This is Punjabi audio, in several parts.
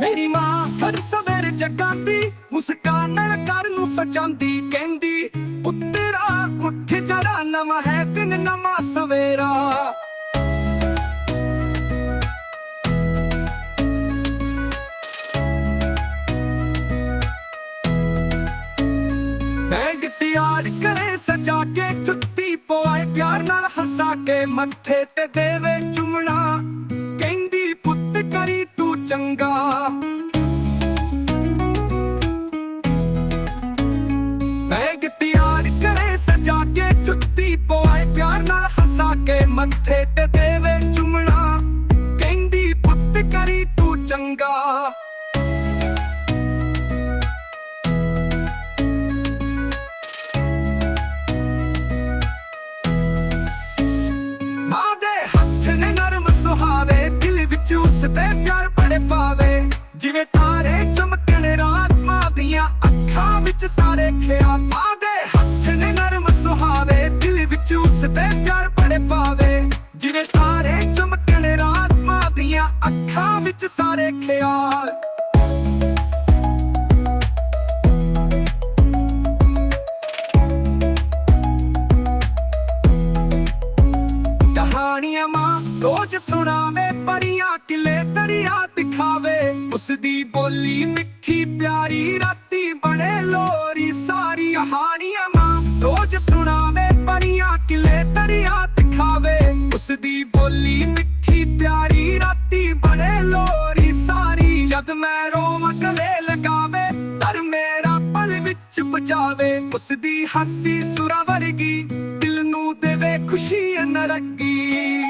ਮੇਰੀ ਮਾਂ ਹਰ ਸਵੇਰ ਜਗਾਂਦੀ ਮੁਸਕਾਨ ਨਾਲ ਘਰ ਨੂੰ ਸਜਾਂਦੀ ਕਹਿੰਦੀ, ਪੁੱਤਰਾ, ਉੱਠ ਜਰਾ ਨਵਾਂ ਹੈ ਦਿਨ, ਨਵਾਂ ਸਵੇਰਾ। ਬੈਗ ਤਿਆਰ ਕਰੇ, ਸਜਾ ਕੇ ਚੁੱਤੀ ਪਵਾਏ, ਪਿਆਰ ਨਾਲ ਹਸਾ ਕੇ, ਮੱਥੇ ਤੇ ਦੇਵੇ ਚੰਗਾ। ਬੈਗ ਤਿਆਰ ਕਰੇ ਸਜਾ ਕੇ ਜੁੱਤੀ ਪਵਾਏ, ਪਿਆਰ ਨਾਲ ਹਸਾ ਕੇ, ਮੱਥੇ ਤੇ ਦੇਵੇ ਜਿਵੇਂ ਤਾਰੇ ਚਮਕਣ ਰਾਤ ਮਾਂ ਦੀਆਂ ਅੱਖਾਂ ਵਿੱਚ ਸਾਰੇ ਖਿਆ ਦੇ ਹੱਥ ਨੇ ਨਰਮ ਸੁਹਾਵੇ, ਦਿਲ ਵਿੱਚ ਉਸ ਤੇ ਪਿਆਰ ਬੜੇ ਪਾਵੇ ਜਿਵੇਂ ਤਾਰੇ ਚਮਕਣ ਰਾਤ ਮਾਂ ਦੀਆਂ ਅੱਖਾਂ ਵਿੱਚ ਸਾਰੇ ਖਿਆਲ। ਕਹਾਣੀਆਂ ਮਾਂ ਰੋਜ਼ ਸੁਣਾਵੇ, ਪਰੀਆਂ ਕਿਲੇ ਦਰਿਆ ਉਸ ਦੀ ਬੋਲੀ ਮਿੱਠੀ ਪਿਆਰੀ, ਰਾਤੀ ਬਣੇ ਲੋਰੀ ਸਾਰੀ ਕਹਾਣੀਆਂ ਮਾਂ। ਰੋਜ਼ ਸੁਣਾਵੇ ਪਰੀਆਂ, ਕਿਲੇ ਦਰਿਆ ਦਿਖਾਵੇ। ਉਸ ਦੀ ਬੋਲੀ ਮਿੱਠੀ ਪਿਆਰੀ, ਰਾਤੀ ਬਣੇ ਲੋਰੀ, ਸਾਰੀ। ਜਦ ਮੈਂ ਰੋਵਾਂ, ਗਲੇ ਲਗਾਵੇ, ਤਰ ਮੇਰਾ ਪਲ ਵਿੱਚ ਬਚਾਵੇ ਉਸ ਦੀ ਹਾਸੀ ਸੁਰਾਂ ਵਰਗੀ, ਦਿਲ ਨੂੰ ਦੇਵੇ ਖੁਸ਼ੀ ਨਰਗੀ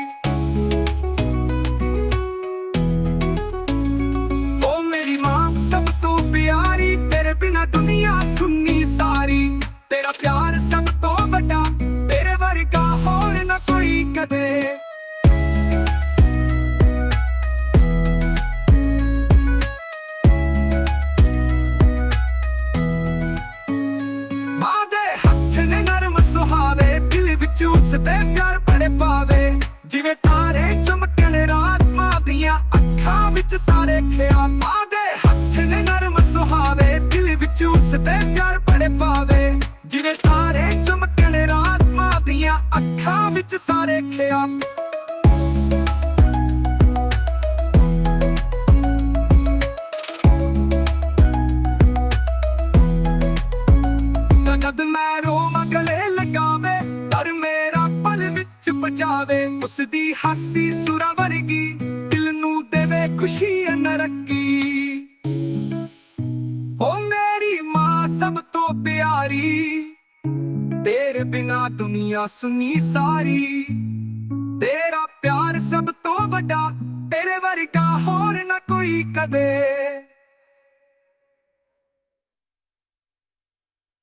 ਉਸ ਤੇ ਪਿਆਰ ਬੜੇ ਪਾਵੇ। ਜਿਵੇਂ ਤਾਰੇ ਚਮਕਣ ਰਾਤ ਮਾਂ ਦੀਆਂ ਅੱਖਾਂ ਵਿੱਚ ਸਾਰੇ ਖਿਆ ਮਾਂ ਦੇ ਹੱਥ ਨੇ ਨਰਮ ਸੁਹਾਵੇ, ਦਿਲ ਵਿੱਚ ਉਸ ਤੇ ਪਿਆਰ ਬੜੇ ਪਾਵੇ। ਜਿਵੇਂ ਤਾਰੇ ਚਮਕਣ ਰਾਤ ਮਾਂ ਦੀਆਂ ਅੱਖਾਂ ਵਿੱਚ ਸਾਰੇ ਖਿਆ ਬਚਾਵੇ ਉਸ ਦੀ ਹਾਸੀ ਸੁਰਾਂ ਵਰਗੀ, ਦਿਲ ਨੂੰ ਦੇਵੇ ਖੁਸ਼ੀ ਨਰਕੀ ਓ ਮੇਰੀ ਮਾਂ ਸਭ ਤੋਂ ਪਿਆਰੀ, ਤੇਰੇ ਬਿਨਾ ਦੁਨੀਆ ਸੁਨੀ ਸਾਰੀ। ਤੇਰਾ ਪਿਆਰ ਸਭ ਤੋਂ ਵੱਡਾ, ਤੇਰੇ ਵਰਗਾ ਹੋਰ ਨਾ ਕੋਈ ਕਦੇ।